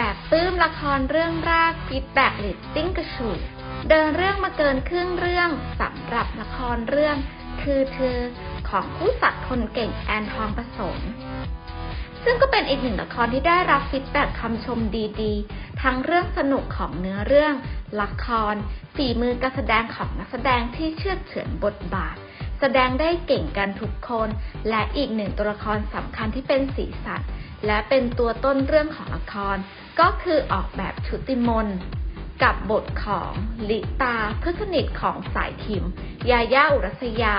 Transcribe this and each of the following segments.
แบบตืมละครเรื่องแรกฟีดแบ็กเลตติ้งกระฉูดเดินเรื่องมาเกินครึ่งเรื่องสำหรับละครเรื่อง คือเธอของผู้จัดคนเก่งแอนทองผสมซึ่งก็เป็นอีกหนึ่งละครที่ได้รับฟีดแบ็กคำชมดีๆ ทั้งเรื่องสนุกของเนื้อเรื่อง ละคร ฝีมือการแสดงของนักแสดงที่เชื่อเฉือนบทบาท แสดงได้เก่งกันทุกคน และอีกหนึ่งตัวละครสำคัญที่เป็นสีสันและเป็นตัวต้นเรื่องของละคร ก็คือออกแบบชุติมนกับบทของลิตาเพื่อนสนิทของสายทิม ยาย่าอุรัสยา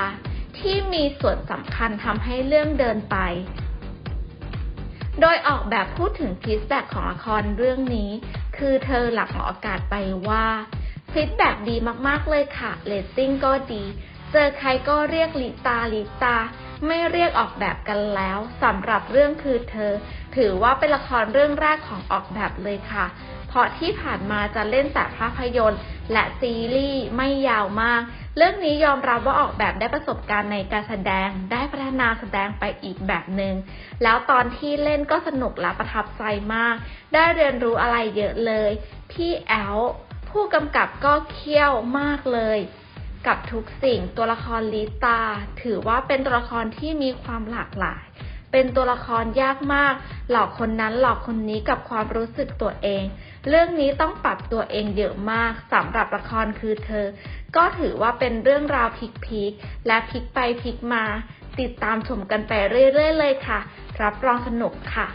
ที่มีส่วนสำคัญทำให้เรื่องเดินไป โดยออกแบบพูดถึงฟีดแบ็กของละครเรื่องนี้ คือเธอหลังออกอากาศไปว่าฟีดแบ็กดีมากๆเลยค่ะเรตติ้งก็ดี เจอใครก็เรียกลิตาลิตา ไม่เรียกออกแบบกันแล้วสำหรับเรื่องคือเธอ ถือว่าเป็นละครเรื่องแรกของออกแบบเลยค่ะ เพราะที่ผ่านมาจะเล่นแต่ภาพยนตร์และซีรีส์ไม่ยาวมาก เรื่องนี้ยอมรับว่าออกแบบได้ประสบการณ์ในการแสดง ได้พัฒนาแสดงไปอีกแบบหนึง่ง แล้วตอนที่เล่นก็สนุกและประทับใจมาก ได้เรียนรู้อะไรเยอะเลย พี่แอลผู้กำกับก็เคี่ยวมากเลย กับทุกสิ่ง ตัวละครลิตา ถือว่าเป็นตัวละครที่มีความหลากหลาย เป็นตัวละครยากมาก หลอกคนนั้นหลอกคนนี้กับความรู้สึกตัวเอง เรื่องนี้ต้องปรับตัวเองเยอะมากสำหรับละครคือเธอ ก็ถือว่าเป็นเรื่องราวพลิกๆและพลิกไปพลิกมา ติดตามชมกันไปเรื่อยๆเลยค่ะ รับรองสนุกค่ะ